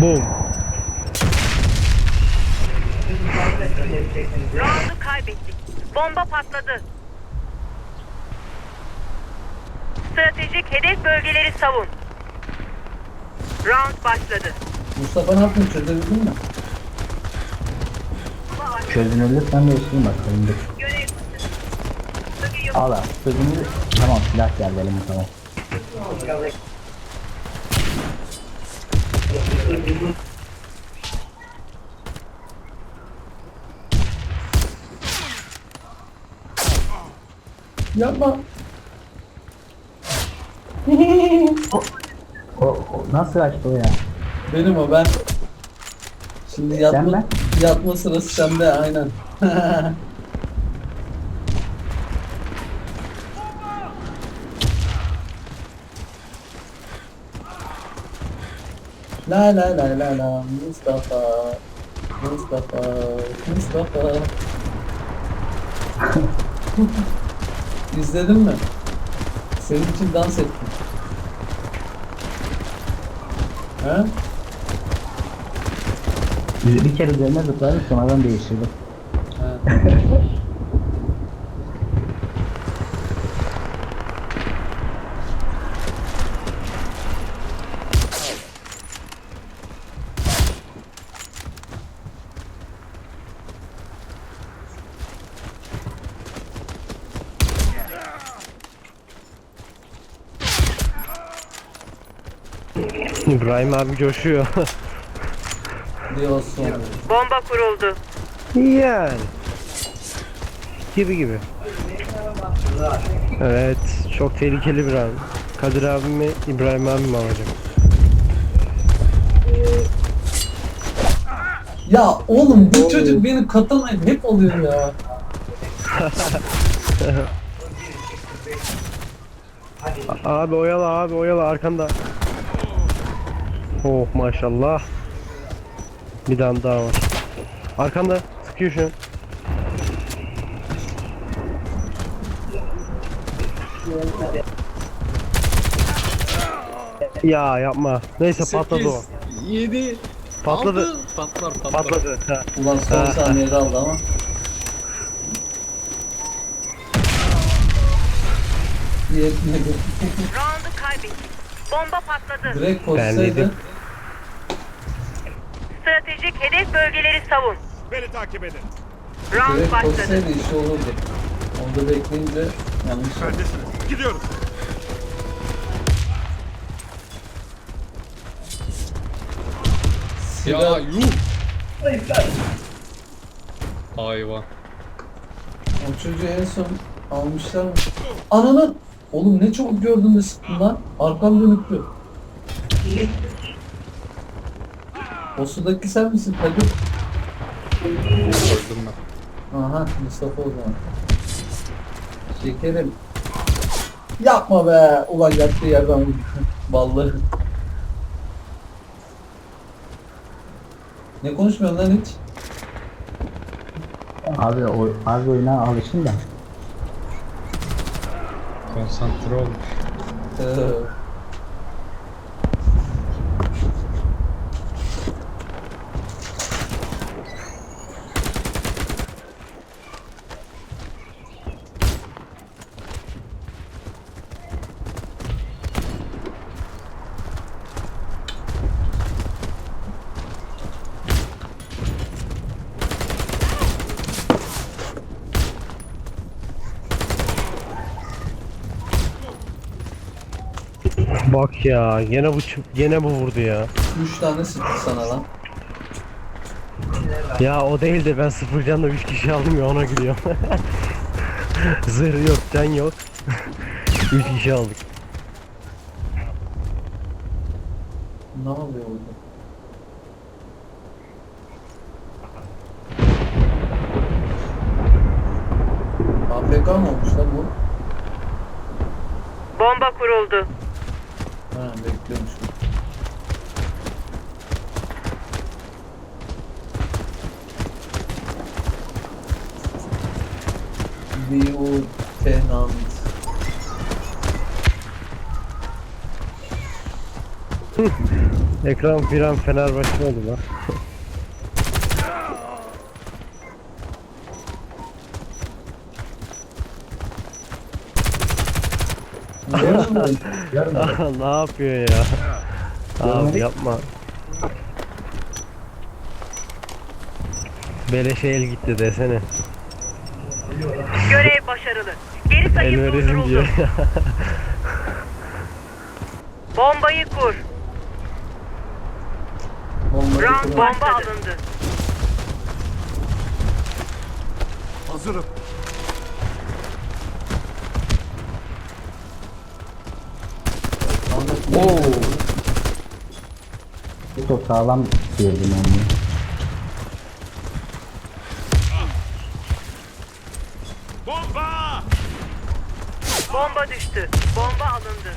Boom. Round'u kaybettik. Bomba patladı. Stratejik hedef bölgeleri savun. Round başladı. Mustafa ne yaptın çözebildin mi? Çözünürlük ben de üstüne bak önünde. Al abi çözünürlük. Tamam silah geldi elime tamam. Yapma. O, o nasıl açtı o ya? Benim o ben. Şimdi Sen yatma, mi? yatma sırası sende aynen. La la la la la Mustafa Mustafa Mustafa İzledin mi? Senin için dans ettim. He? Bir, bir kere üzerine zıpladım sonradan değiştirdim. İbrahim abi coşuyor. Diyorsun. Bomba kuruldu. yani. Gibi gibi. Evet. Çok tehlikeli bir an. Kadir abim mi İbrahim abim mi alacak? Ya oğlum bu çocuk beni katamayıp hep oluyor ya. Abi oyala abi oyala arkanda. Oh maşallah. Bir tane daha var. Arkanda sıkıyor şu. Ya yapma. Neyse patladı o. 7 Patladı. Patlar patlar. Patladı. Ha. Ulan son saniyede aldı ama. Yetmedi. Round'u kaybettik. Bomba patladı. Direkt Ben koşsaydı. dedim. Stratejik hedef bölgeleri savun. Beni takip edin. Round Direkt başladı. koşsaydı işi olurdu. Onu da bekleyince yanlış oldu. Neredesiniz? Gidiyoruz. Ya Silah, yuh. Hayvan. o çocuğu en son almışlar mı? Ananı! Oğlum ne çabuk gördün de sıktın lan. Arkam dönüktü. O sudaki sen misin Kadir? Öldüm ben. Aha Mustafa o zaman. Şekerim. Yapma be. Ulan yattığı yerden vurdu. Vallahi. Ne konuşmuyorsun lan hiç? Abi o, abi oyuna alıştım da. Konsantre olmuş. Ee, Bak ya gene bu gene bu vurdu ya. üç tane sıktı sana lan. Ya o değil de ben sıfır canla 3 kişi aldım ya ona gülüyorum. Zırh yok, can yok. 3 kişi aldık. Ne oluyor orada? AFK mı olmuş lan bu? Bomba kuruldu. Ha bekliyormuş. Lieutenant. Ekran bir an Fenerbahçe oldu lan. Yarın Yarın ne yapıyor ya? Abi yapma. Beleşe el gitti desene. Görev başarılı. Geri El sayım verelim durduruldu. diyor. Bombayı kur. Bombayı Round bomba alındı. Hazırım. Oo. Çok sağlam girdim onu. Bomba! Bomba düştü. Bomba alındı.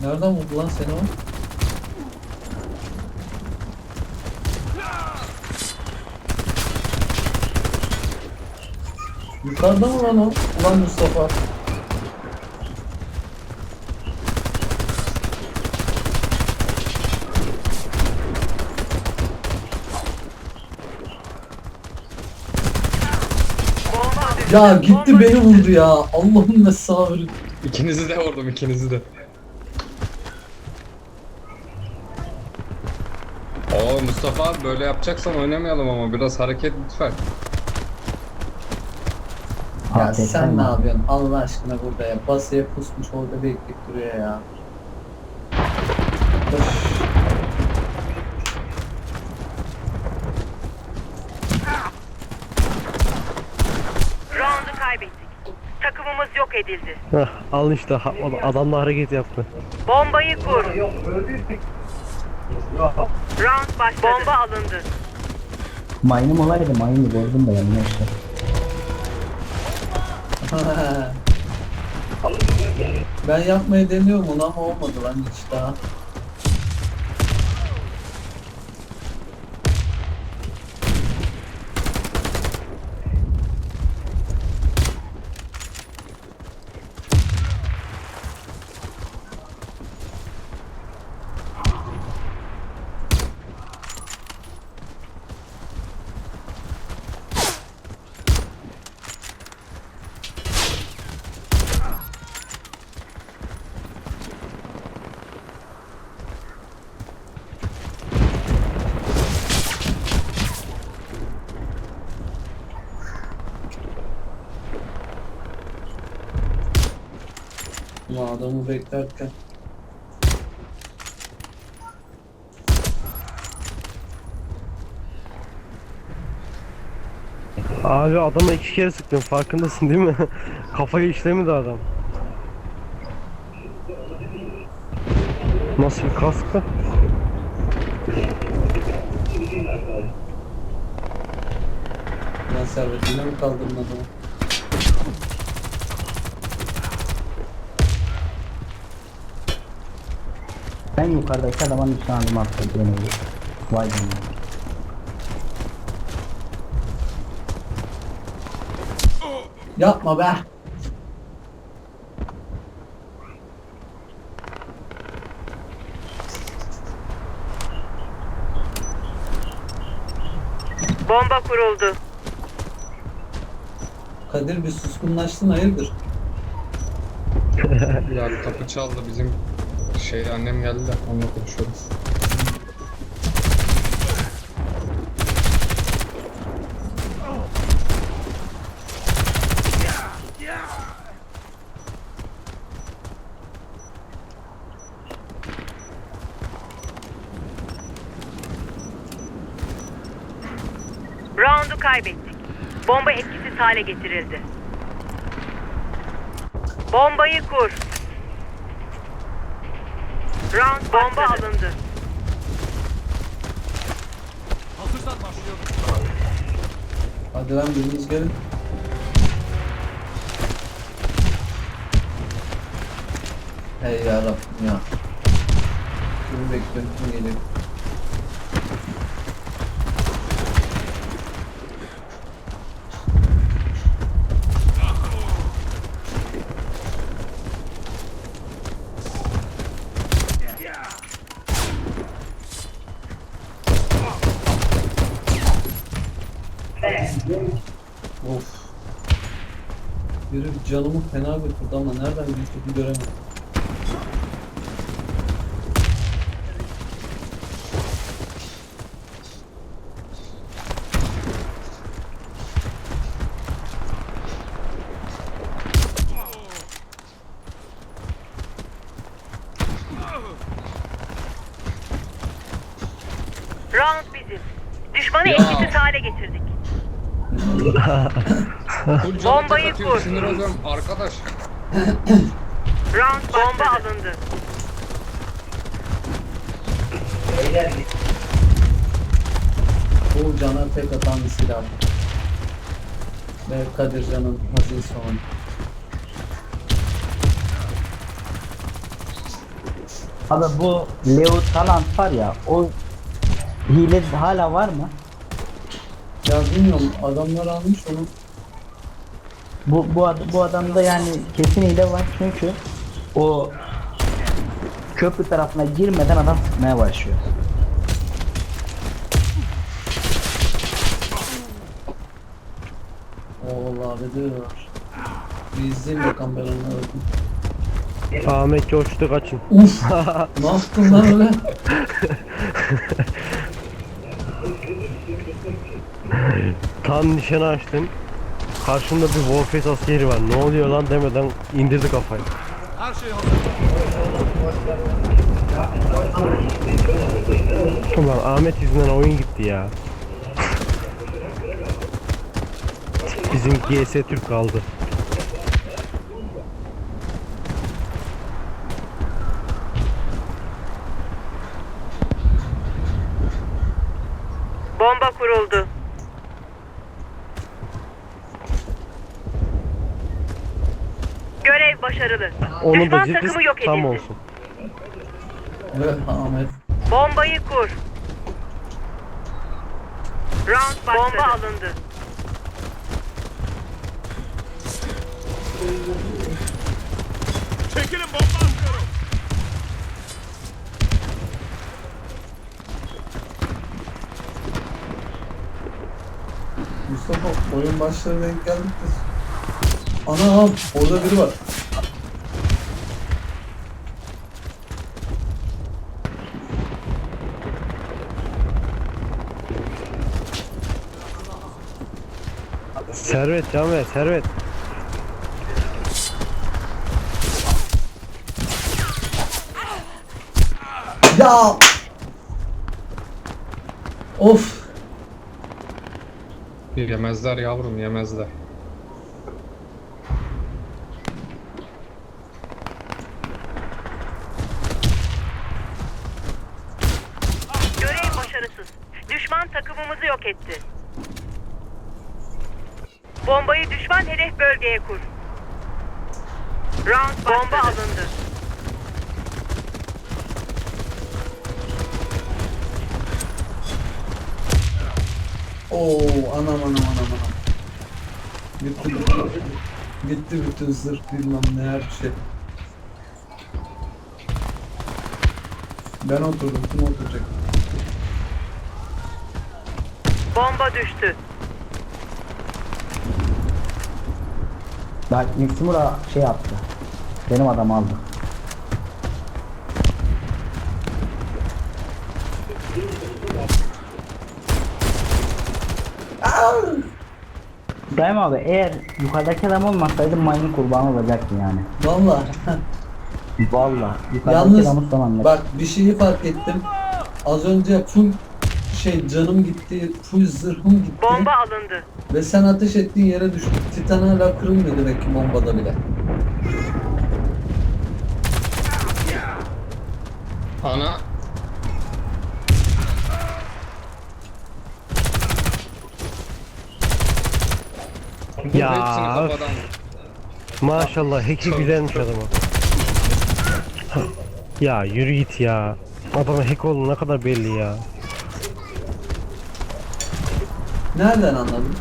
Nereden vurdu lan seni o? Yukarıda mı lan o? Ulan Mustafa. Bomba düştü. Ya gitti beni vurdu ya. Allah'ım ne sabır. İkinizi de vurdum ikinizi de. Oo Mustafa abi böyle yapacaksan oynamayalım ama biraz hareket lütfen. Ya sen ne yapıyorsun Allah aşkına burada ya. Basıya pusmuş orada bekleyip duruyor ya. Yok edildi. Heh, Al işte ha- o- adamla hareket yaptı. Bombayı kur. Round başladı. Bomba alındı. Mayınım olaydı mayını gördüm de yanına işte. ben yapmayı deniyorum onu ama olmadı lan hiç daha. Adamı beklerken. Abi adama iki kere sıktım farkındasın değil mi? Kafayı işlemedi adam. Nasıl bir kaskı? Lan servet yine mi kaldırdın adamı? Ben yukarıdaki adamın üstüne adım attım. Vay canına. Yapma be. Bomba kuruldu. Kadir bir suskunlaştın hayırdır? Ya kapı çaldı bizim şey annem geldi de onunla konuşuyoruz. Round'u kaybettik. Bomba etkisiz hale getirildi. Bombayı kur. Round bomba alındı. Hazırsan başlıyorum. Hadi lan biriniz gelin. Hey yarabbim ya. Kimi bekliyorum kim geliyor? Of. Biri canımı fena götürdü ama nereden götürdü göremedim. Round bizim. Düşmanı etkisiz hale getirdik. Bombayı kur. Sinir oluyorum arkadaş. Round bomba alındı. Bu cana tek atan bir silah. Ve Kadircan'ın aziz olan. Abi bu Leo Talant var ya o hile hala var mı? Ya bilmiyorum adamlar almış onu. Bu bu ad- bu adamda yani kesin hile var çünkü o köprü tarafına girmeden adam sıkmaya başlıyor. Vallahi diyorlar. Bir izleyeyim bakalım ben onları. Ahmet coştu kaçın. Uf! ne yaptın lan öyle? Tam nişanı açtım. Karşımda bir Warface askeri var. Ne oluyor lan demeden indirdi kafayı. Her şey hazır. Ulan Ahmet yüzünden oyun gitti ya. Bizim GS Türk kaldı. Bomba kuruldu. Görev başarılı. Onu da Düşman takımı yok tam edildi. olsun. Ve Ahmet. Bombayı kur. Round başladı. Bomba alındı. Çekilin bomba atıyorum. Mustafa oyun başları denk geldik de. Anam orada biri var. Servet can ver servet. Ya! Of! Yemezler yavrum yemezler. Görev başarısız. Düşman takımımızı yok etti. Bombayı düşman hedef bölgeye kur. Round bomba alındı. Oo anam anam anam anam. Gitti gitti. Gitti bütün zırh bilmem ne her şey. Ben oturdum kim oturacak? Bomba düştü. Bak Niximura şey yaptı. Benim adam aldı. İbrahim abi eğer yukarıdaki adam olmasaydı maymun kurbanı olacaktı yani. Valla. Vallahi yukarıdaki Yalnız bak bir şeyi fark ettim. Az önce full şey canım gitti, full zırhım gitti. Bomba alındı. Ve sen ateş ettiğin yere düştün. Titan hala kırılmıyor demek ki bombada bile. Ana Ya hepsini maşallah hack'i Çok- güzelmiş adamı. Ya yürü git ya. Adamın hack olduğu ne kadar belli ya. Nereden anladın?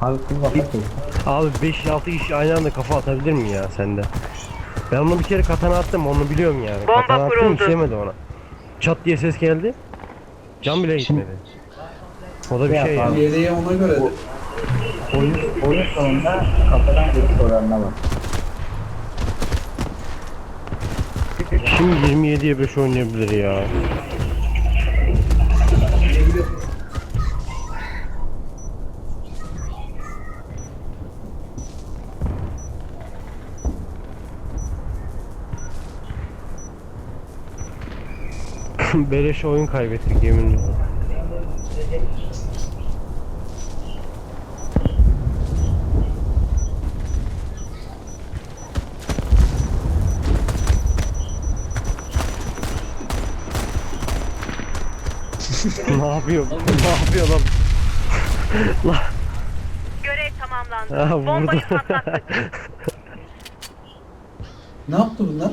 Abi kız. Abi 5-6 kişi aynı anda kafa atabilir mi ya sende? Ben onu bir kere katana attım onu biliyorum yani. Bomba katana attım kuruldu. işlemedi ona. Çat diye ses geldi. Can bile gitmedi. O da bir şey ya. Yediği ona göre. de. Oyun, oyun sonunda kafadan vuruş oranına bak. Kim 27'ye 5 oynayabilir ya? Beleş oyun kaybettik yeminle. Ne yapıyor? ne yapıyor lan? Görev tamamlandı. Ha. Bombayı patlattık. Ne yaptı bunlar?